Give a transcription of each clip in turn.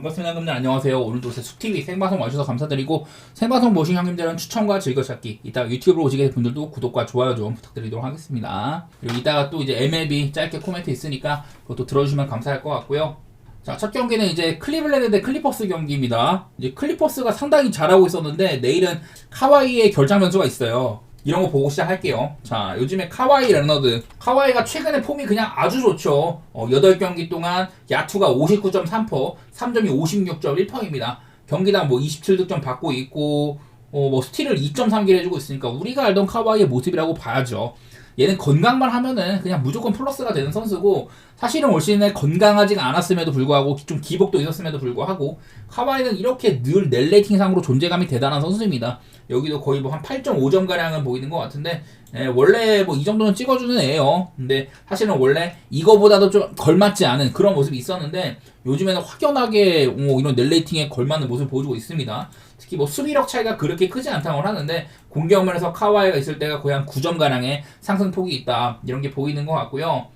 반갑습니다 형님들 안녕하세요 오늘도 제 숲TV 생방송 와주셔서 감사드리고 생방송 보신 형님들은 추천과 즐겨찾기 이따 유튜브로 오시게 된 분들도 구독과 좋아요 좀 부탁드리도록 하겠습니다 그리고 이따가 또 이제 MLB 짧게 코멘트 있으니까 그것도 들어주시면 감사할 것 같고요 자, 첫 경기는 이제 클리블랜드 대 클리퍼스 경기입니다. 이제 클리퍼스가 상당히 잘하고 있었는데 내일은 카와이의 결장 변수가 있어요. 이런 거 보고 시작할게요. 자, 요즘에 카와이 레너드. 카와이가 최근에 폼이 그냥 아주 좋죠. 어, 8경기 동안 야투가 59.3%, 3점이 56.1%입니다. 경기당 뭐 27득점 받고 있고, 어, 뭐 스틸을 2.3개 해주고 있으니까 우리가 알던 카와이의 모습이라고 봐야죠. 얘는 건강만 하면은 그냥 무조건 플러스가 되는 선수고 사실은 올 시즌에 건강하지가 않았음에도 불구하고 좀 기복도 있었음에도 불구하고 카와이는 이렇게 늘 넬레이팅상으로 존재감이 대단한 선수입니다. 여기도 거의 뭐 한 8.5점 가량은 보이는 것 같은데 예, 원래 뭐 이 정도는 찍어주는 애예요. 근데 사실은 원래 이거보다도 좀 걸맞지 않은 그런 모습이 있었는데 요즘에는 확연하게 뭐 이런 넬레이팅에 걸맞는 모습을 보여주고 있습니다. 특히 뭐 수비력 차이가 그렇게 크지 않다고 하는데 공격면에서 카와이가 있을 때가 거의 한 9점 가량의 상승폭이 있다 이런 게 보이는 것 같고요.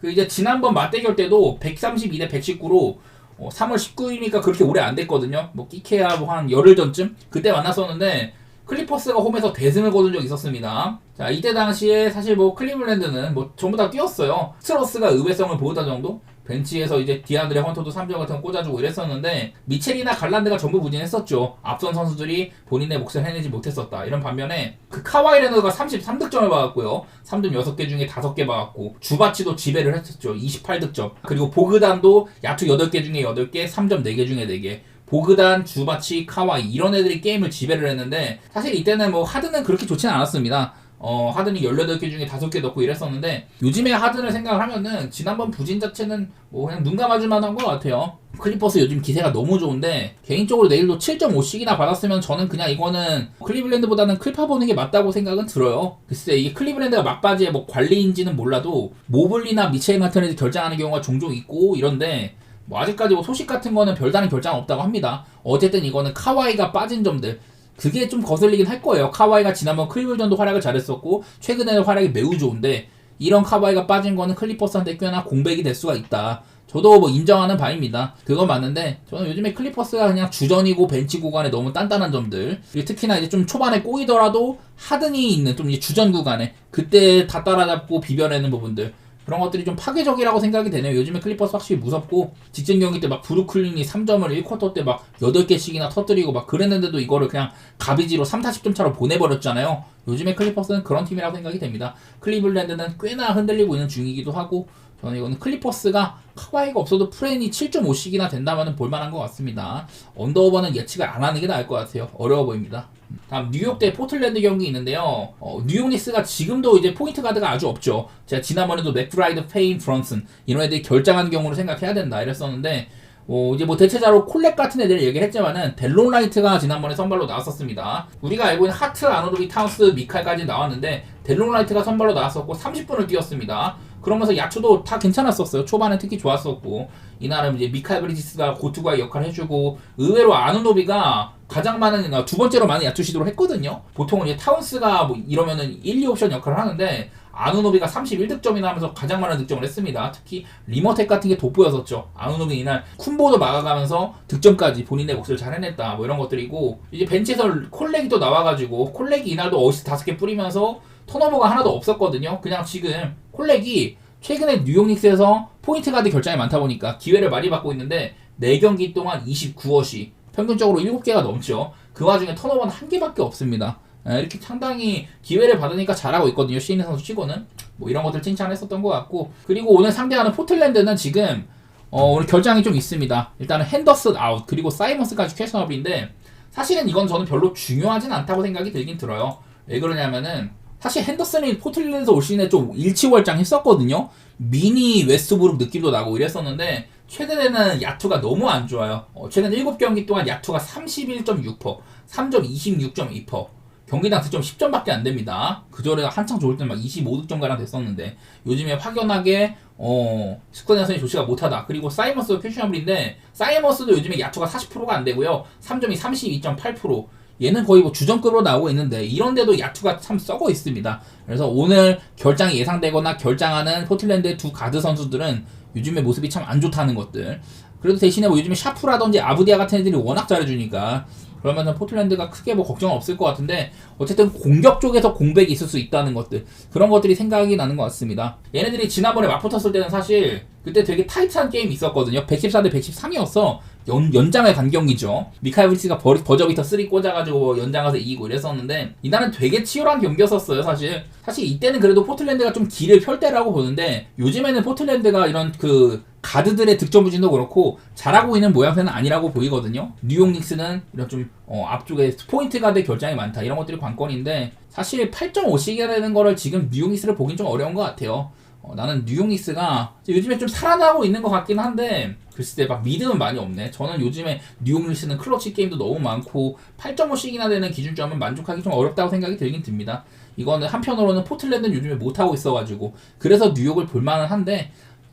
그 이제 지난번 맞대결 때도 132 대 119로 어, 3월 19일이니까 그렇게 오래 안 됐거든요. 뭐 끼케야 뭐 한 열흘 전쯤 그때 만났었는데 클리퍼스가 홈에서 대승을 거둔 적이 있었습니다. 자 이때 당시에 사실 뭐 클리블랜드는 뭐 전부 다 뛰었어요. 스트러스가 의외성을 보였다 정도. 벤치에서 이제 디안드레 헌터도 3점 같은 거 꽂아주고 이랬었는데 미첼이나 갈란드가 전부 부진했었죠. 앞선 선수들이 본인의 몫을 해내지 못했었다. 이런 반면에 그 카와이 레너가 33득점을 받았고요. 3점 6개 중에 5개 받았고 주바치도 지배를 했었죠. 28득점. 그리고 보그단도 야투 8개 중에 8개, 3점 4개 중에 4개. 보그단, 주바치, 카와이 이런 애들이 게임을 지배를 했는데 사실 이때는 뭐 하드는 그렇게 좋지는 않았습니다. 어, 하든이 18개 중에 5개 넣고 이랬었는데 요즘에 하든을 생각을 하면은 지난번 부진 자체는 뭐 그냥 눈 감아줄 만한 것 같아요. 클리퍼스 요즘 기세가 너무 좋은데 개인적으로 내일도 7.5씩이나 받았으면 저는 그냥 이거는 클리블랜드보다는 클파 보는 게 맞다고 생각은 들어요. 글쎄 이게 클리블랜드가 막바지에 뭐 관리인지는 몰라도 모블리나 같은 애들 결장하는 경우가 종종 있고 이런데 뭐 아직까지 뭐 소식 같은 거는 별다른 결장 없다고 합니다. 어쨌든 이거는 카와이가 빠진 점들 그게 좀 거슬리긴 할 거예요. 카와이가 지난번 클리블전도 활약을 잘했었고 최근에는 활약이 매우 좋은데 이런 카와이가 빠진 거는 클리퍼스한테 꽤나 공백이 될 수가 있다. 저도 뭐 인정하는 바입니다. 그건 맞는데 저는 요즘에 클리퍼스가 그냥 주전이고 벤치 구간에 너무 단단한 점들 특히나 이제 좀 초반에 꼬이더라도 하든이 있는 좀 이제 주전 구간에 그때 다 따라잡고 비벼내는 부분들 그런 것들이 좀 파괴적이라고 생각이 되네요. 요즘에 클리퍼스 확실히 무섭고 직전 경기 때 막 브루클린이 3점을 1쿼터 때 막 8개씩이나 터뜨리고 막 그랬는데도 이거를 그냥 가비지로 3, 40점 차로 보내버렸잖아요. 요즘에 클리퍼스는 그런 팀이라고 생각이 됩니다. 클리블랜드는 꽤나 흔들리고 있는 중이기도 하고 저는 이거는 클리퍼스가 카와이가 없어도 프레인이 7.5씩이나 된다면 볼만한 것 같습니다. 언더오버는 예측을 안 하는 게 나을 것 같아요. 어려워 보입니다. 다음 뉴욕 대 포틀랜드 경기 있는데요. 어, 뉴욕 닉스가 지금도 이제 포인트 가드가 아주 없죠. 제가 지난번에도 맥브라이드, 페인, 프런슨 이런 애들이 결장한 경우를 생각해야 된다 이랬었는데 어, 이제 뭐 대체자로 콜렉 같은 애들을 얘기를 했지만은 델론 라이트가 지난번에 선발로 나왔었습니다. 우리가 알고 있는 하트, 아노르비, 타운스, 미칼까지 나왔는데 델론 라이트가 선발로 나왔었고 30분을 뛰었습니다. 그러면서 야투도 다 괜찮았었어요. 초반에 특히 좋았었고 이날은 이제 미칼 브리지스가 고투가의 역할을 해주고 의외로 아누노비가 가장 많은 아, 두 번째로 많은 야투 시도를 했거든요. 보통은 이제 타운스가 뭐 이러면은 1, 2옵션 역할을 하는데 아누노비가 31득점이나 하면서 가장 많은 득점을 했습니다. 특히 리머텍 같은 게 돋보였었죠. 아누노비 이날 쿤보도 막아가면서 득점까지 본인의 몫을 잘 해냈다. 뭐 이런 것들이고 이제 벤치에서 콜렉이 또 나와가지고 콜렉이 이날도 어시스트 다섯 개 뿌리면서 턴오버가 하나도 없었거든요. 그냥 지금 콜렉이 최근에 뉴욕 닉스에서 포인트 가드 결장이 많다 보니까 기회를 많이 받고 있는데 4경기 동안 29어시 평균적으로 7개가 넘죠. 그 와중에 턴오버는 한 개밖에 없습니다. 예, 이렇게 상당히 기회를 받으니까 잘하고 있거든요. 시인의 선수 치고는 뭐 이런 것들 칭찬했었던 것 같고 그리고 오늘 상대하는 포틀랜드는 지금 어, 오늘 결장이 좀 있습니다. 일단은 핸더슨 아웃 그리고 사이먼스까지 퀘션업인데 사실은 이건 저는 별로 중요하진 않다고 생각이 들긴 들어요. 왜 그러냐면은 사실 핸더슨이 포틀랜드에서 올 시즌에 좀 일치월장 했었거든요. 미니 웨스트브룩 느낌도 나고 이랬었는데 최근에는 야투가 너무 안 좋아요. 어, 최근 7경기 동안 야투가 31.6%, 3점 26.2%. 경기당 득점 10점밖에 안 됩니다. 그 전에 한창 좋을 때는 막 25득점 가량 됐었는데 요즘에 확연하게 어 스코니아선이 좋지가 못하다. 그리고 사이머스도 큐슈아블인데 사이머스도 요즘에 야투가 40%가 안 되고요. 3점이 32.8%. 얘는 거의 뭐 주전급으로 나오고 있는데 이런데도 야투가 참 썩어 있습니다. 그래서 오늘 결장이 예상되거나 결장하는 포틀랜드의 두 가드 선수들은 요즘에 모습이 참 안 좋다는 것들. 그래도 대신에 뭐 요즘에 샤프라든지 아부디아 같은 애들이 워낙 잘해주니까 그러면은 포틀랜드가 크게 뭐 걱정은 없을 것 같은데 어쨌든 공격 쪽에서 공백이 있을 수 있다는 것들 그런 것들이 생각이 나는 것 같습니다. 얘네들이 지난번에 맞붙었을 때는 사실 그때 되게 타이트한 게임이 있었거든요. 114 대 113이었어. 연, 연장의 간경기죠. 미카엘비치가 버저비터 3 꽂아가지고 연장가서 이기고 이랬었는데 이날은 되게 치열한 경기였었어요 사실. 사실 이때는 그래도 포틀랜드가 좀 길을 펼 때라고 보는데 요즘에는 포틀랜드가 이런 그 가드들의 득점 부진도 그렇고 잘하고 있는 모양새는 아니라고 보이거든요. 뉴욕 닉스는 이런 좀 어, 앞쪽에 포인트 가드 결장이 많다. 이런 것들이 관건인데 사실 8.5씩이나 되는 거를 지금 뉴욕 닉스를 보긴 좀 어려운 것 같아요 어, 나는 뉴욕 닉스가 요즘에 좀 살아나고 있는 것 같긴 한데 글쎄 막 믿음은 많이 없네. 저는 요즘에 뉴욕 닉스는 클러치 게임도 너무 많고 8.5씩이나 되는 기준점은 만족하기 좀 어렵다고 생각이 들긴 듭니다. 이거는 한편으로는 포틀랜드는 요즘에 못하고 있어가지고 그래서 뉴욕을 볼만은 한데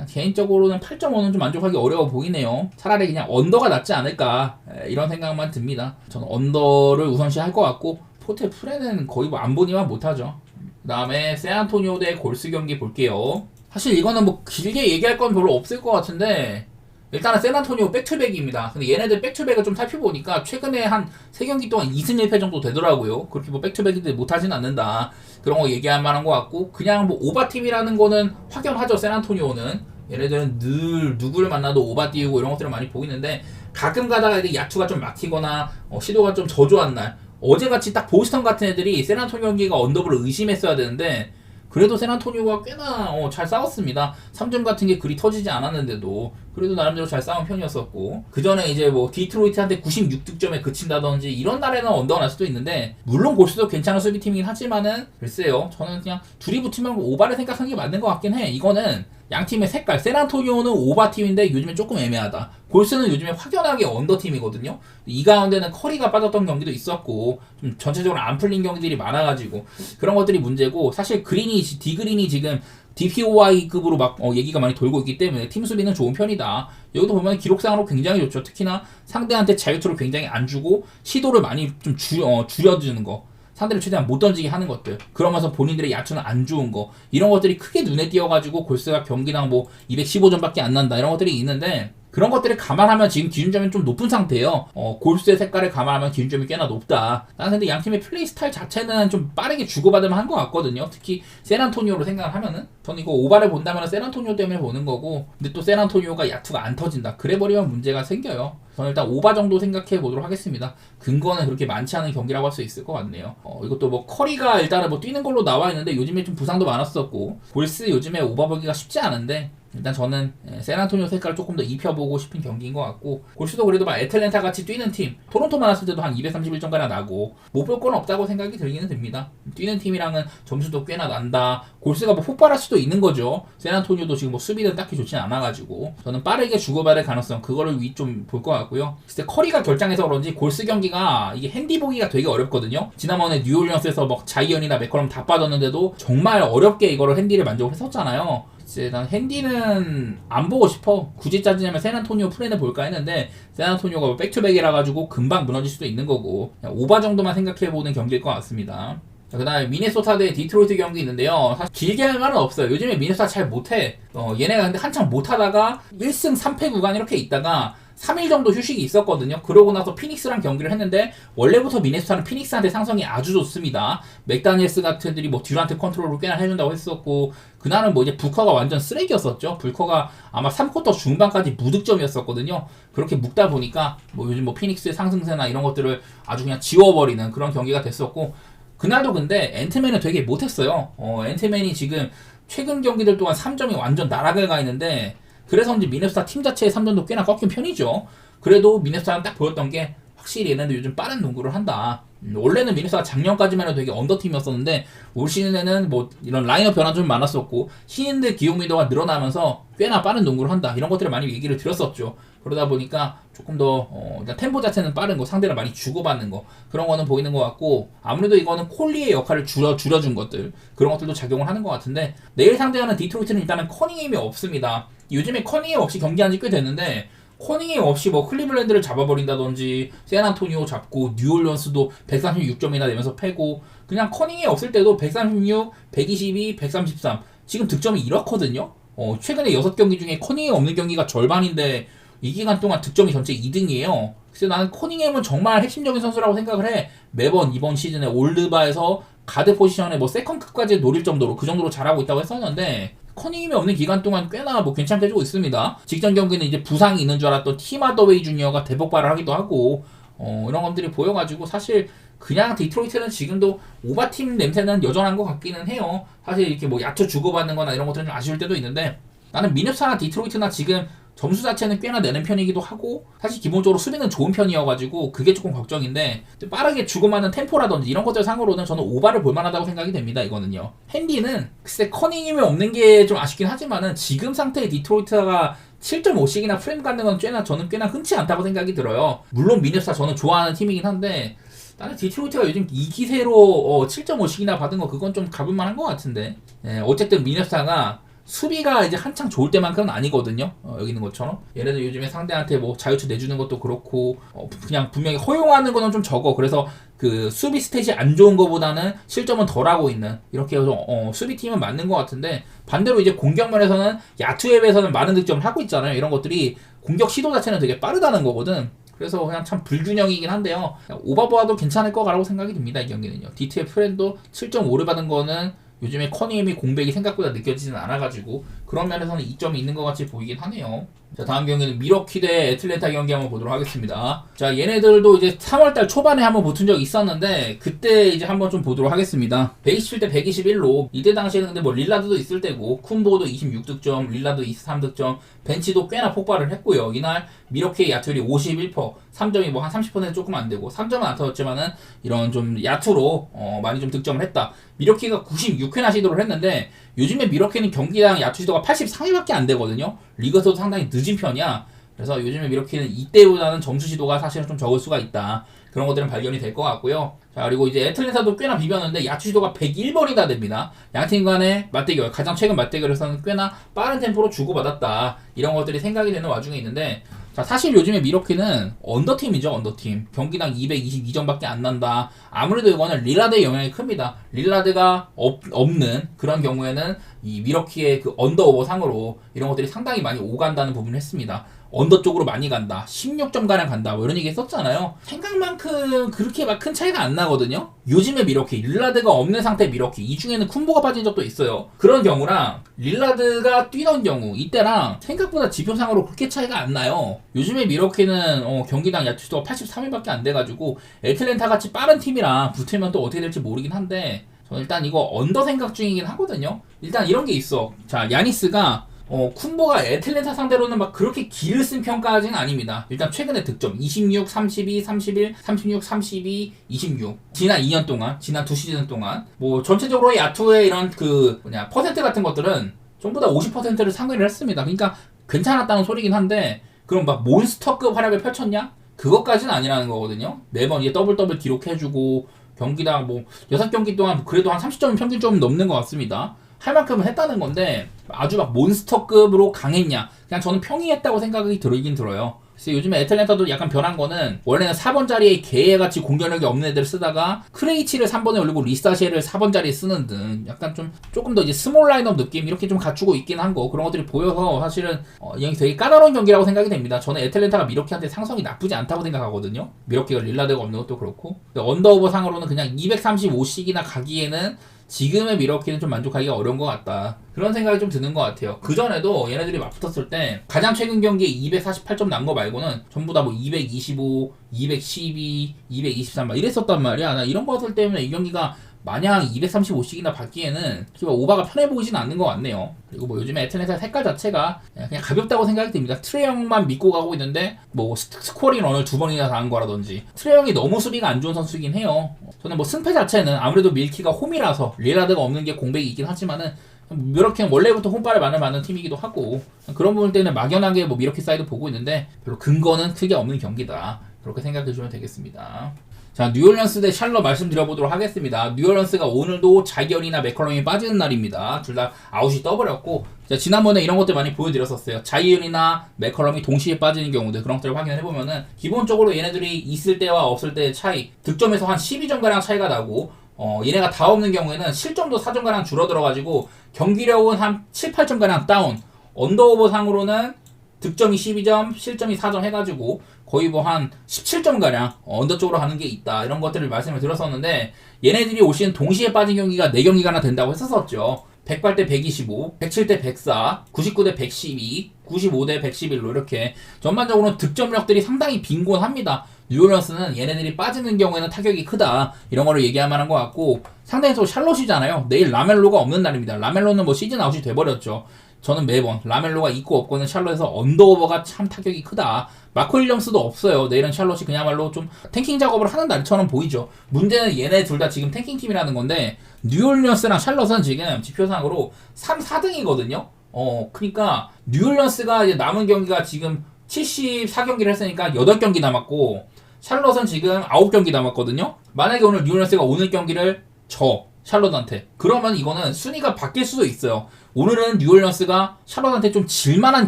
개인적으로는 8.5는 좀 만족하기 어려워 보이네요. 차라리 그냥 언더가 낫지 않을까 이런 생각만 듭니다. 저는 언더를 우선시 할 것 같고 포텔 프레는 거의 뭐 안 보니만 못하죠. 그 다음에 세안토니오 대 골스 경기 볼게요. 사실 이거는 뭐 길게 얘기할 건 별로 없을 것 같은데 일단은 세안토니오 백투백입니다. 근데 얘네들 백투백을 좀 살펴보니까 최근에 한 3경기 동안 2승 1패 정도 되더라고요. 그렇게 뭐 백투백인데 못하진 않는다. 그런 거 얘기할 만한 것 같고 그냥 뭐 오바팀이라는 거는 확연하죠. 세안토니오는 얘네들은 늘 누구를 만나도 오바 띄우고 이런 것들을 많이 보이는데 가끔 가다가 애들 야투가 좀 막히거나 어, 시도가 좀 저조한 날 어제같이 딱 보스턴 같은 애들이 세란토니오 경기가 언더블을 의심했어야 되는데 그래도 세란토니오가 꽤나 어, 잘 싸웠습니다. 3점 같은 게 그리 터지지 않았는데도 그래도 나름대로 잘 싸운 편이었었고 그 전에 이제 뭐 디트로이트한테 96득점에 그친다든지 이런 날에는 언더가 날 수도 있는데 물론 골수도 괜찮은 수비팀이긴 하지만은 글쎄요 저는 그냥 둘이 붙으면 오바를 생각하는 게 맞는 것 같긴 해 이거는 양 팀의 색깔 세란토니오는 오바 팀인데 요즘에 조금 애매하다. 골스는 요즘에 확연하게 언더 팀이거든요. 이 가운데는 커리가 빠졌던 경기도 있었고 좀 전체적으로 안 풀린 경기들이 많아가지고 그런 것들이 문제고 사실 그린이 디그린이 지금 DPOI급으로 막 어, 얘기가 많이 돌고 있기 때문에 팀 수비는 좋은 편이다. 여기도 보면 기록상으로 굉장히 좋죠. 특히나 상대한테 자유투를 굉장히 안 주고 시도를 많이 좀 줄, 어, 줄여주는 거. 상대를 최대한 못 던지게 하는 것들 그러면서 본인들의 야투는 안 좋은 거 이런 것들이 크게 눈에 띄어가지고 골스가 경기당 뭐 215점밖에 안 난다 이런 것들이 있는데 그런 것들을 감안하면 지금 기준점이 좀 높은 상태예요. 어, 골스의 색깔을 감안하면 기준점이 꽤나 높다. 나는 근데 양 팀의 플레이 스타일 자체는 좀 빠르게 주고받으면 한 것 같거든요. 특히 세란토니오로 생각을 하면은 저는 이거 오바를 본다면 세란토니오 때문에 보는 거고 근데 또 세란토니오가 야투가 안 터진다. 그래버리면 문제가 생겨요. 저는 일단 오바 정도 생각해 보도록 하겠습니다. 근거는 그렇게 많지 않은 경기라고 할 수 있을 것 같네요. 어, 이것도 뭐 커리가 일단은 뭐 뛰는 걸로 나와 있는데 요즘에 좀 부상도 많았었고 골스 요즘에 오바 보기가 쉽지 않은데 일단 저는 예, 세란토니오 색깔을 조금 더 입혀보고 싶은 경기인 것 같고 골수도 그래도 막 애틀랜타 같이 뛰는 팀 토론토 만났을 때도 한 231점가량 나고 못 볼 건 없다고 생각이 들기는 듭니다. 뛰는 팀이랑은 점수도 꽤나 난다. 골수가 뭐 폭발할 수도 있는 거죠. 세란토니오도 지금 뭐 수비는 딱히 좋진 않아가지고. 저는 빠르게 주고받을 가능성 그거를 위 좀 볼 것 같고요. 글쎄 커리가 결장해서 그런지 골스 경기가 이게 핸디 보기가 되게 어렵거든요. 지난번에 뉴올리언스에서 막 자이언이나 맥커럼 다 빠졌는데도 정말 어렵게 이거를 핸디를 만족을 했었잖아요 이제 난 핸디는 안 보고 싶어. 굳이 짜지냐면 세난토니오 프렌을 볼까 했는데 세난토니오가 뭐 백투백이라 가지고 금방 무너질 수도 있는 거고 오바 정도만 생각해 보는 경기일 것 같습니다. 그 다음에 미네소타 대 디트로이트 경기 있는데요. 사실 길게 할 말은 없어요. 요즘에 미네소타 잘 못해. 어, 얘네가 근데 한창 못하다가 1승 3패 구간 이렇게 있다가 3일 정도 휴식이 있었거든요. 그러고 나서 피닉스랑 경기를 했는데 원래부터 미네소타는 피닉스한테 상성이 아주 좋습니다. 맥다니엘스 같은 들이 뭐 듀란트 컨트롤을 꽤나 해준다고 했었고 그날은 뭐 이제 부커가 완전 쓰레기였었죠. 불커가 아마 3쿼터 중반까지 무득점이었었거든요. 그렇게 묵다 보니까 뭐 요즘 뭐 피닉스의 상승세나 이런 것들을 아주 그냥 지워버리는 그런 경기가 됐었고 그날도 근데 앤트맨은 되게 못했어요. 어, 앤트맨이 지금 최근 경기들 동안 3점이 완전 나락을 가 있는데 그래서인지 미네소타 팀 자체의 3점도 꽤나 꺾인 편이죠. 그래도 미네소타는 딱 보였던 게 확실히 얘네들 요즘 빠른 농구를 한다. 음, 원래는 미네소타가 작년까지만 해도 되게 언더팀이었었는데 올 시즌에는 뭐 이런 라인업 변화 좀 많았었고 신인들 기용 미도가 늘어나면서 꽤나 빠른 농구를 한다. 이런 것들을 많이 얘기를 드렸었죠. 그러다 보니까 조금 더 어, 템포 자체는 빠른 거, 상대를 많이 주고받는 거 그런 거는 보이는 것 같고 아무래도 이거는 콜리의 역할을 줄여 줄여준 것들 그런 것들도 작용을 하는 것 같은데 내일 상대하는 디트로이트는 일단은 커닝임이 없습니다. 요즘에 커닝임 없이 경기한 지 꽤 됐는데 커닝임 없이 뭐 클리블랜드를 잡아버린다든지 샌안토니오 잡고 뉴올리언스도 136점이나 내면서 패고 그냥 커닝이 없을 때도 136, 122, 133 지금 득점이 이렇거든요. 어, 최근에 6경기 중에 커닝이 없는 경기가 절반인데 이 기간 동안 득점이 전체 2등이에요. 그래서 나는 커닝햄은 정말 핵심적인 선수라고 생각을 해. 매번 이번 시즌에 올드바에서 가드 포지션에 뭐 세컨급까지 노릴 정도로 그 정도로 잘하고 있다고 했었는데 커닝햄이 없는 기간 동안 꽤나 뭐 괜찮게 해주고 있습니다. 직전 경기는 이제 부상이 있는 줄 알았던 티마더웨이 주니어가 대폭발을 하기도 하고 어, 이런 것들이 보여가지고 사실 그냥 디트로이트는 지금도 오바팀 냄새는 여전한 것 같기는 해요. 사실 이렇게 뭐 야투 주고받는 거나 이런 것들은 좀 아쉬울 때도 있는데 나는 미넵사나 디트로이트나 지금 점수 자체는 꽤나 내는 편이기도 하고 사실 기본적으로 수비는 좋은 편이어가지고 그게 조금 걱정인데 빠르게 주고받는 템포라든지 이런 것들 상으로는 저는 오바를 볼만하다고 생각이 됩니다 이거는요. 핸디는 글쎄 커닝임이 없는 게 좀 아쉽긴 하지만은 지금 상태의 디트로이트가 7.5씩이나 프레임 갖는 건 꽤나 저는 꽤나 흔치 않다고 생각이 들어요. 물론 미넵사 저는 좋아하는 팀이긴 한데 나는 디트로이트가 요즘 이 기세로 어, 7.5씩이나 받은 거 그건 좀 가볼만한 것 같은데. 예, 어쨌든 미넵사가 수비가 이제 한창 좋을 때만큼은 아니거든요. 어, 여기 있는 것처럼. 얘네들 요즘에 상대한테 뭐 자유투 내주는 것도 그렇고, 어, 그냥 분명히 허용하는 거는 좀 적어. 그래서 그 수비 스탯이 안 좋은 거보다는 실점은 덜 하고 있는 이렇게 해서 어, 수비팀은 맞는 것 같은데 반대로 이제 공격면에서는 야투에 비해서는 많은 득점을 하고 있잖아요. 이런 것들이 공격 시도 자체는 되게 빠르다는 거거든. 그래서 그냥 참 불균형이긴 한데요. 오버보아도 괜찮을 거라고 생각이 듭니다. 이 경기는요. DT의 프렌도 7.5를 받은 거는 요즘에 커닝햄이 공백이 생각보다 느껴지진 않아가지고 그런 면에서는 이점이 있는 것 같이 보이긴 하네요. 자 다음 경기는 미러키 대 애틀랜타 경기 한번 보도록 하겠습니다. 자 얘네들도 이제 3월달 초반에 한번 붙은 적이 있었는데 그때 이제 한번 좀 보도록 하겠습니다. 127 대 121로 이때 당시에는 근데 뭐 릴라드도 있을 때고 쿤보도 26득점, 릴라드 23득점, 벤치도 꽤나 폭발을 했고요. 이날 미러키의 야투율이 51%, 3점이 뭐 한 30% 조금 안 되고 3점은 안 터졌지만은 이런 좀 야투로 어, 많이 좀 득점을 했다. 미러키가 96회나 시도를 했는데 요즘에 미러키는 경기당 야투 시도가 83회밖에 안 되거든요. 리그에서도 상당히 늦은 편이야. 그래서 요즘에 미러키는 이때보다는 점수 시도가 사실은 좀 적을 수가 있다. 그런 것들은 발견이 될 것 같고요. 자, 그리고 이제 애틀랜타도 꽤나 비볐는데 야투 시도가 101번이나 됩니다. 양팀 간의 맞대결, 가장 최근 맞대결에서는 꽤나 빠른 템포로 주고받았다. 이런 것들이 생각이 되는 와중에 있는데 자, 사실 요즘에 미러키는 언더팀이죠, 언더팀. 경기당 222점밖에 안 난다. 아무래도 이거는 릴라드의 영향이 큽니다. 릴라드가 없, 없는 그런 경우에는 이 미러키의 그 언더 오버 상으로 이런 것들이 상당히 많이 오간다는 부분을 했습니다. 언더 쪽으로 많이 간다. 16점 가량 간다. 뭐 이런 얘기 했었잖아요. 생각만큼 그렇게 막 큰 차이가 안 나거든요. 요즘에 미러키, 릴라드가 없는 상태 미러키. 이 중에는 쿤보가 빠진 적도 있어요. 그런 경우랑 릴라드가 뛰던 경우 이때랑 생각보다 지표상으로 그렇게 차이가 안 나요. 요즘에 미러키는 어, 경기당 야투수가 83일밖에 안 돼가지고 애틀랜타 같이 빠른 팀이랑 붙으면 또 어떻게 될지 모르긴 한데 저는 일단 이거 언더 생각 중이긴 하거든요. 일단 이런 게 있어. 자, 야니스가 어, 쿤보가 애틀랜타 상대로는 막 그렇게 길을 쓴 평가까지는 아닙니다. 일단 최근에 득점 26, 32, 31, 36, 32, 26. 지난 2년 동안, 지난 두 시즌 동안 뭐 전체적으로 야투의 이런 그 뭐냐 퍼센트 같은 것들은 전부 다 50%를 상회를 했습니다. 그러니까 괜찮았다는 소리긴 한데 그럼 막 몬스터급 활약을 펼쳤냐? 그것까지는 아니라는 거거든요. 매번 이게 더블 더블 기록해주고 경기당 뭐 6경기 동안 그래도 한 30점 평균 좀 넘는 것 같습니다. 할 만큼은 했다는 건데 아주 막 몬스터급으로 강했냐? 그냥 저는 평이했다고 생각이 들긴 들어요. 그래서 요즘에 애틀랜타도 약간 변한 거는 원래는 4번 자리에 개같이 공격력이 없는 애들을 쓰다가 크레이치를 3번에 올리고 리사시에를 4번 자리에 쓰는 등 약간 좀 조금 더 이제 스몰 라인업 느낌 이렇게 좀 갖추고 있긴 한 거 그런 것들이 보여서 사실은 어, 이 되게 까다로운 경기라고 생각이 됩니다. 저는 애틀랜타가 미러키한테 상성이 나쁘지 않다고 생각하거든요. 미러키가 릴라드가 없는 것도 그렇고 언더오버 상으로는 그냥 235씩이나 가기에는 지금의 미러키는 좀 만족하기가 어려운 것 같다. 그런 생각이 좀 드는 것 같아요. 그 전에도 얘네들이 맞붙었을 때 가장 최근 경기에 248점 난 거 말고는 전부 다 뭐 225, 212, 223 막 이랬었단 말이야. 나 이런 것들 때문에 이 경기가 마냥 235씩이나 받기에는 뭐 오바가 편해 보이진 않는 것 같네요. 그리고 뭐 요즘에 애틀랜타 색깔 자체가 그냥 가볍다고 생각이 듭니다. 트레형만 믿고 가고 있는데 뭐 스코어링 런을 두 번이나 당한 거라든지 트레형이 너무 수비가 안 좋은 선수이긴 해요. 저는 뭐 승패 자체는 아무래도 밀키가 홈이라서 릴라드가 없는 게 공백이 있긴 하지만은 미러키는 원래부터 홈발을 많은 많은 팀이기도 하고 그런 부분 때문에 막연하게 뭐 미러키 사이드 보고 있는데 별로 근거는 크게 없는 경기다. 그렇게 생각해 주면 되겠습니다. 자, 뉴올리언스 대 샬러 말씀드려보도록 하겠습니다. 뉴올리언스가 오늘도 자이언이나 맥컬럼이 빠지는 날입니다. 둘 다 아웃이 떠버렸고, 자, 지난번에 이런 것들 많이 보여드렸었어요. 자이언이나 맥컬럼이 동시에 빠지는 경우들, 그런 것들을 확인해보면은, 기본적으로 얘네들이 있을 때와 없을 때의 차이, 득점에서 한 12점가량 차이가 나고, 어, 얘네가 다 없는 경우에는 실점도 4점가량 줄어들어가지고, 경기력은 한 7, 8점가량 다운, 언더오버 상으로는 득점이 12점, 실점이 4점 해가지고 거의 뭐 한 17점 가량 언더 쪽으로 가는 게 있다 이런 것들을 말씀을 드렸었는데 얘네들이 올 시즌 동시에 빠진 경기가 4경기가나 된다고 했었었죠. 108 대 125, 107 대 104, 99 대 112, 95 대 111로 이렇게 전반적으로 득점력들이 상당히 빈곤합니다. 뉴올리언스는 얘네들이 빠지는 경우에는 타격이 크다 이런 거를 얘기할 만한 것 같고 상당히 또 샬롯이잖아요. 내일 라멜로가 없는 날입니다. 라멜로는 뭐 시즌 아웃이 돼버렸죠. 저는 매번 라멜로가 있고 없고는 샬롯에서 언더오버가 참 타격이 크다. 마코 윌리엄스도 없어요. 내일은 샬롯이 그야말로 좀 탱킹 작업을 하는 날처럼 보이죠. 문제는 얘네 둘 다 지금 탱킹 팀이라는 건데 뉴올리언스랑 샬롯은 지금 지표상으로 3, 4등이거든요. 어, 그러니까 뉴올리언스가 이제 남은 경기가 지금 74경기를 했으니까 8경기 남았고 샬롯은 지금 9경기 남았거든요. 만약에 오늘 뉴올리언스가 오늘 경기를 져 샬롯한테 그러면 이거는 순위가 바뀔 수도 있어요. 오늘은 뉴올리언스가 샬롯한테 좀 질만한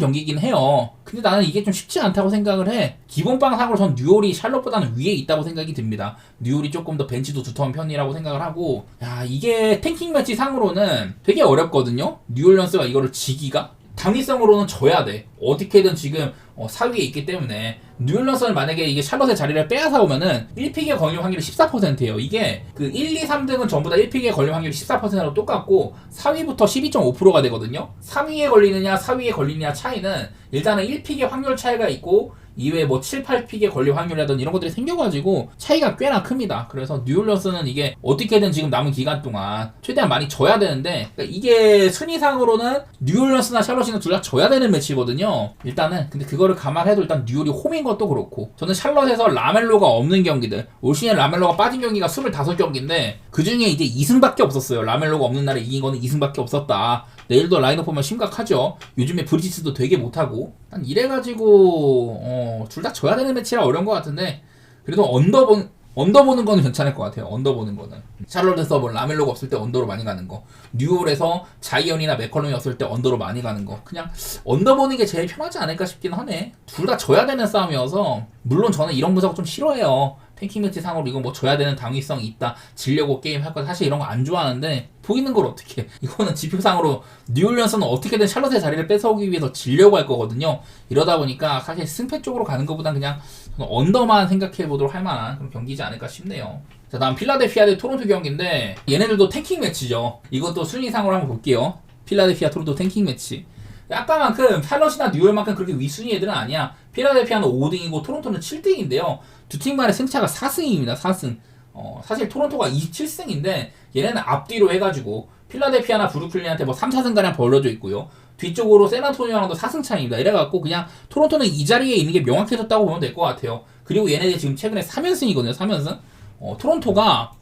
경기긴 해요. 근데 나는 이게 좀 쉽지 않다고 생각을 해. 기본빵 상으로 전 뉴올이 샬롯보다는 위에 있다고 생각이 듭니다. 뉴올이 조금 더 벤치도 두터운 편이라고 생각을 하고 야 이게 탱킹 매치 상으로는 되게 어렵거든요. 뉴올리언스가 이거를 지기가 당위성으로는 져야 돼. 어떻게든 지금 어, 4위에 있기 때문에 뉴올런스는 만약에 이게 샬롯의 자리를 빼앗아 오면은 1픽에 걸릴 확률이 14%예요. 이게 그 1, 2, 3등은 전부 다 1픽에 걸릴 확률이 14%로 똑같고 4위부터 12.5%가 되거든요. 3위에 걸리느냐 4위에 걸리느냐 차이는 일단은 1픽의 확률 차이가 있고 이외에 뭐 7, 8픽에 걸릴 확률이라든 이런 것들이 생겨가지고 차이가 꽤나 큽니다. 그래서 뉴올런스는 이게 어떻게든 지금 남은 기간 동안 최대한 많이 져야 되는데 그러니까 이게 순위상으로는 뉴올런스나 샬롯이는 둘다 져야 되는 매치거든요. 일단은 근데 그거를 감안해도 일단 뉴올이 홈인 것도 그렇고 저는 샬롯에서 라멜로가 없는 경기들 올 시즌 라멜로가 빠진 경기가 25경기인데 그 중에 이제 2승밖에 없었어요. 라멜로가 없는 날에 이긴 거는 2승밖에 없었다. 내일도 라인업 보면 심각하죠. 요즘에 브리지스도 되게 못하고 난 이래가지고 어, 둘 다 져야 되는 매치라 어려운 것 같은데 그래도 언더 본 언더 보는 거는 괜찮을 것 같아요. 언더 보는 거는. 샬롯에서 뭐 라멜로가 없을 때 언더로 많이 가는 거. 뉴올에서 자이언이나 맥컬럼이 없을 때 언더로 많이 가는 거. 그냥 언더 보는 게 제일 편하지 않을까 싶긴 하네. 둘 다 져야 되는 싸움이어서 물론 저는 이런 분석 좀 싫어해요. 탱킹 매치 상으로 이거 뭐 져야 되는 당위성이 있다. 질려고 게임 할 거 사실 이런 거 안 좋아하는데 보이는 걸 어떻게 이거는 지표상으로 뉴올리언스는 어떻게든 샬롯의 자리를 뺏어오기 위해서 질려고 할 거거든요. 이러다 보니까 사실 승패 쪽으로 가는 것보단 그냥 언더만 생각해 보도록 할 만한 그런 경기지 않을까 싶네요. 자, 다음 필라델피아 대 토론토 경기인데 얘네들도 탱킹 매치죠. 이것도 순위상으로 한번 볼게요. 필라델피아 토론토 탱킹 매치. 아까만큼 샬럿이나 뉴올만큼 그렇게 위순위 애들은 아니야. 필라델피아는 5등이고 토론토는 7등인데요. 두 팀간의 승차가 4승입니다. 4승. 어, 사실 토론토가 27승인데 얘네는 앞뒤로 해가지고 필라델피아나 브루클린한테 뭐 3, 4승가량 벌려져 있고요. 뒤쪽으로 세나토니오랑도 4승 차입니다. 이래갖고 그냥 토론토는 이 자리에 있는 게 명확해졌다고 보면 될 것 같아요. 그리고 얘네들 지금 최근에 3연승이거든요. 3연승. 어, 토론토가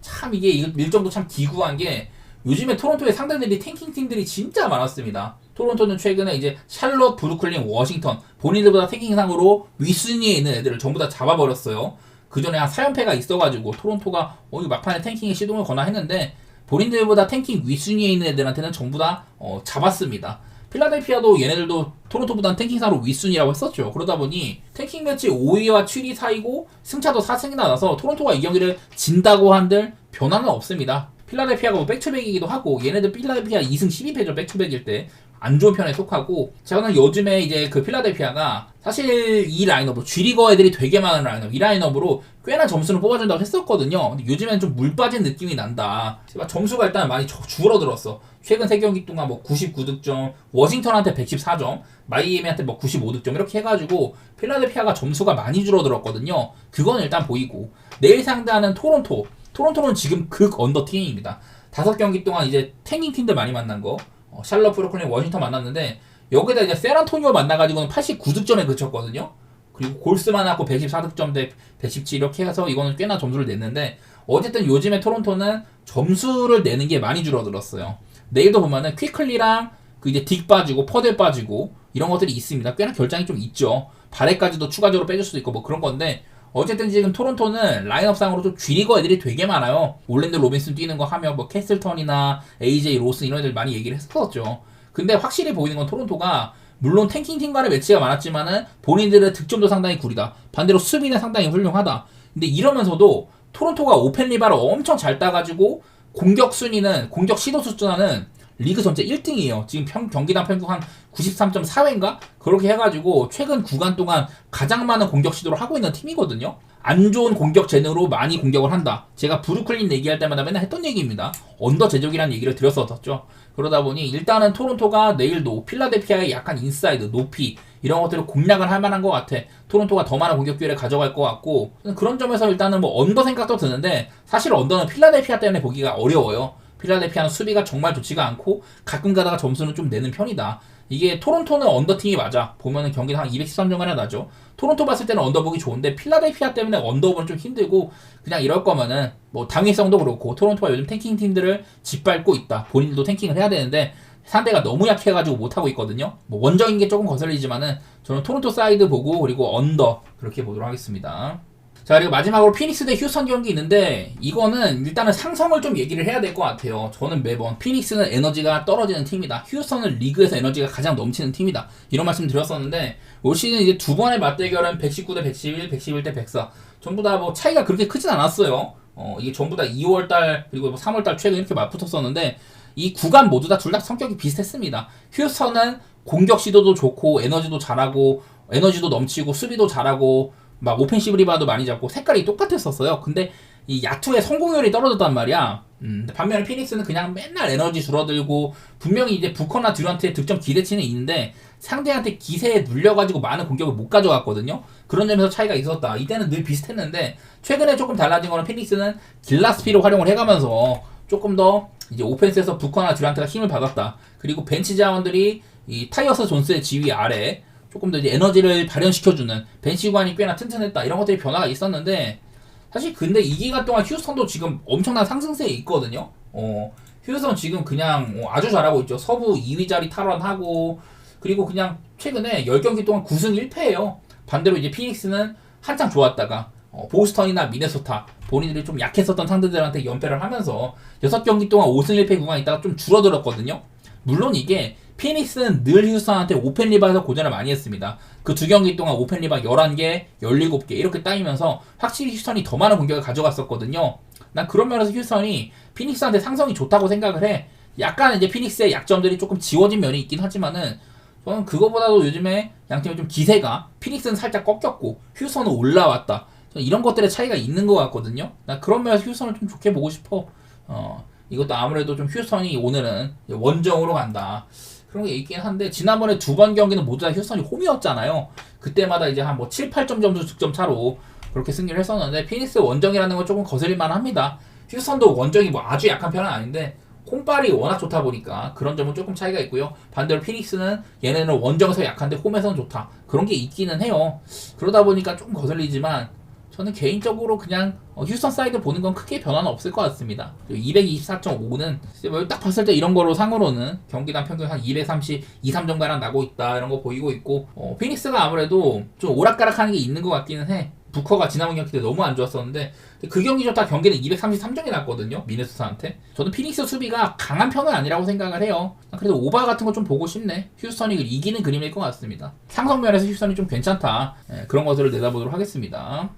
참 이게 일정도 참 기구한 게 요즘에 토론토의 상대들이 탱킹 팀들이 진짜 많았습니다. 토론토는 최근에 이제 샬롯, 브루클린, 워싱턴 본인들보다 탱킹상으로 윗순위에 있는 애들을 전부 다 잡아버렸어요. 그 전에 한 4연패가 있어가지고 토론토가 어, 이 막판에 탱킹에 시동을 거나 했는데 본인들보다 탱킹 윗순위에 있는 애들한테는 전부 다 어, 잡았습니다. 필라델피아도 얘네들도 토론토보다는 탱킹상으로 윗순위라고 했었죠. 그러다 보니 탱킹 매치 5위와 7위 사이고 승차도 4승이나 나서 토론토가 이 경기를 진다고 한들 변화는 없습니다. 필라델피아가 뭐 백투백이기도 하고 얘네들 필라델피아 2승 12패죠 백투백일 때 안 좋은 편에 속하고 저는 요즘에 이제 그 필라델피아가 사실 이 라인업으로 쥐리거 애들이 되게 많은 라인업. 이 라인업으로 꽤나 점수를 뽑아준다고 했었거든요. 근데 요즘에는 좀물 빠진 느낌이 난다. 점수가 일단 많이 줄어들었어. 최근 3경기 동안 뭐 99득점 워싱턴한테 114점 마이애미한테 뭐 95득점 이렇게 해가지고 필라델피아가 점수가 많이 줄어들었거든요. 그건 일단 보이고. 내일 상대하는 토론토 토론토는 지금 극 언더 팀입니다. 다섯 경기 동안 이제 탱킹 팀들 많이 만난 거. 어, 샬럿 브로클린 워싱턴 만났는데 여기다 이제 세란토니오 만나가지고는 89득점에 그쳤거든요. 그리고 골스만 하고 114득점 대 117 이렇게 해서 이거는 꽤나 점수를 냈는데 어쨌든 요즘에 토론토는 점수를 내는 게 많이 줄어들었어요. 내일도 보면은 퀴클리랑 그 이제 딕 빠지고 퍼델 빠지고 이런 것들이 있습니다. 꽤나 결장이 좀 있죠. 발에까지도 추가적으로 빼줄 수도 있고 뭐 그런 건데 어쨌든 지금 토론토는 라인업상으로 좀 쥐리거 애들이 되게 많아요. 올랜드 로빈슨 뛰는 거 하면 뭐 캐슬턴이나 AJ 로스 이런 애들 많이 얘기를 했었죠. 근데 확실히 보이는 건 토론토가 물론 탱킹 팀과의 매치가 많았지만은 본인들의 득점도 상당히 구리다. 반대로 수비는 상당히 훌륭하다. 근데 이러면서도 토론토가 오펜 리바를 엄청 잘 따가지고 공격 순위는 공격 시도 숫자는 리그 전체 1등이에요. 지금 평, 경기당 평균 한 93.4회인가? 그렇게 해가지고 최근 구간 동안 가장 많은 공격 시도를 하고 있는 팀이거든요. 안 좋은 공격 재능으로 많이 공격을 한다. 제가 브루클린 얘기할 때마다 맨날 했던 얘기입니다. 언더 제적이라는 얘기를 드렸었죠. 그러다 보니 일단은 토론토가 내일도 필라델피아의 약간 인사이드, 높이 이런 것들을 공략을 할 만한 것 같아. 토론토가 더 많은 공격 기회를 가져갈 것 같고 그런 점에서 일단은 뭐 언더 생각도 드는데 사실 언더는 필라델피아 때문에 보기가 어려워요. 필라델피아는 수비가 정말 좋지가 않고 가끔 가다가 점수는 좀 내는 편이다. 이게 토론토는 언더팀이 맞아. 보면은 경기는 한 213점가량 나죠. 토론토 봤을 때는 언더보기 좋은데 필라델피아 때문에 언더보는 좀 힘들고 그냥 이럴 거면은 뭐 당위성도 그렇고 토론토가 요즘 탱킹 팀들을 짓밟고 있다. 본인도 탱킹을 해야 되는데 상대가 너무 약해가지고 못하고 있거든요. 뭐 원정인 게 조금 거슬리지만은 저는 토론토 사이드 보고 그리고 언더 그렇게 보도록 하겠습니다. 자 그리고 마지막으로 피닉스 대 휴스턴 경기 있는데 이거는 일단은 상성을 좀 얘기를 해야 될 것 같아요. 저는 매번 피닉스는 에너지가 떨어지는 팀이다. 휴스턴은 리그에서 에너지가 가장 넘치는 팀이다. 이런 말씀 드렸었는데 올 시즌 이제 두 번의 맞대결은 119 대 111, 111 대 104 전부 다 뭐 차이가 그렇게 크진 않았어요. 어 이게 전부 다 2월 달 그리고 뭐 3월 달 최근 이렇게 맞붙었었는데 이 구간 모두 다 둘 다 성격이 비슷했습니다. 휴스턴은 공격 시도도 좋고 에너지도 잘하고 에너지도 넘치고 수비도 잘하고 막 오펜시브 리바도 많이 잡고 색깔이 똑같았었어요. 근데 이 야투의 성공률이 떨어졌단 말이야. 음, 반면에 피닉스는 그냥 맨날 에너지 줄어들고 분명히 이제 부커나 듀란트의 득점 기대치는 있는데 상대한테 기세에 눌려가지고 많은 공격을 못 가져갔거든요. 그런 점에서 차이가 있었다. 이때는 늘 비슷했는데 최근에 조금 달라진 거는 피닉스는 길라스피를 활용을 해가면서 조금 더 이제 오펜스에서 부커나 듀란트가 힘을 받았다. 그리고 벤치 자원들이 이 타이어스 존스의 지휘 아래 조금 더 이제 에너지를 발현시켜주는 벤치 구간이 꽤나 튼튼했다 이런 것들이 변화가 있었는데 사실 근데 이 기간 동안 휴스턴도 지금 엄청난 상승세에 있거든요. 어, 휴스턴 지금 그냥 어, 아주 잘하고 있죠. 서부 2위 자리 탈환하고 그리고 그냥 최근에 10경기 동안 9승 1패예요. 반대로 이제 피닉스는 한창 좋았다가 어, 보스턴이나 미네소타 본인들이 좀 약했었던 상대들한테 연패를 하면서 6경기 동안 5승 1패 구간이 있다가 좀 줄어들었거든요. 물론 이게 피닉스는 늘 휴스턴한테 오펜 리바에서 고전을 많이 했습니다. 그 두 경기 동안 오펜 리바 11개, 17개 이렇게 따이면서 확실히 휴스턴이 더 많은 공격을 가져갔었거든요. 난 그런 면에서 휴스턴이 피닉스한테 상성이 좋다고 생각을 해. 약간 이제 피닉스의 약점들이 조금 지워진 면이 있긴 하지만은 저는 그거보다도 요즘에 양팀의 좀 기세가 피닉스는 살짝 꺾였고 휴스턴은 올라왔다. 이런 것들의 차이가 있는 것 같거든요. 난 그런 면에서 휴스턴을 좀 좋게 보고 싶어. 어, 이것도 아무래도 좀 휴스턴이 오늘은 원정으로 간다. 그런 게 있긴 한데 지난번에 두 번 경기는 모두 다 휴스턴이 홈이었잖아요. 그때마다 이제 한 뭐 7, 8점 점수 득점 차로 그렇게 승리를 했었는데 피닉스 원정이라는 건 조금 거슬릴 만 합니다. 휴스턴도 원정이 뭐 아주 약한 편은 아닌데 홈발이 워낙 좋다 보니까 그런 점은 조금 차이가 있고요. 반대로 피닉스는 얘네는 원정에서 약한데 홈에서는 좋다. 그런 게 있기는 해요. 그러다 보니까 조금 거슬리지만 저는 개인적으로 그냥 어, 휴스턴 사이드 보는 건 크게 변화는 없을 것 같습니다. 224.5는 뭐딱 봤을 때 이런 거로 상으로는 경기당 평균 한 230, 2, 3 정도랑 나고 있다 이런 거 보이고 있고 어, 피닉스가 아무래도 좀 오락가락하는 게 있는 것 같기는 해. 부커가 지난번 경기 때 너무 안 좋았었는데 그 경기조차 경기는 233점이 났거든요 미네소타한테. 저는 피닉스 수비가 강한 편은 아니라고 생각을 해요. 그래도 오바 같은 거 좀 보고 싶네. 휴스턴이 이기는 그림일 것 같습니다. 상성 면에서 휴스턴이 좀 괜찮다. 예, 그런 것들을 내다보도록 하겠습니다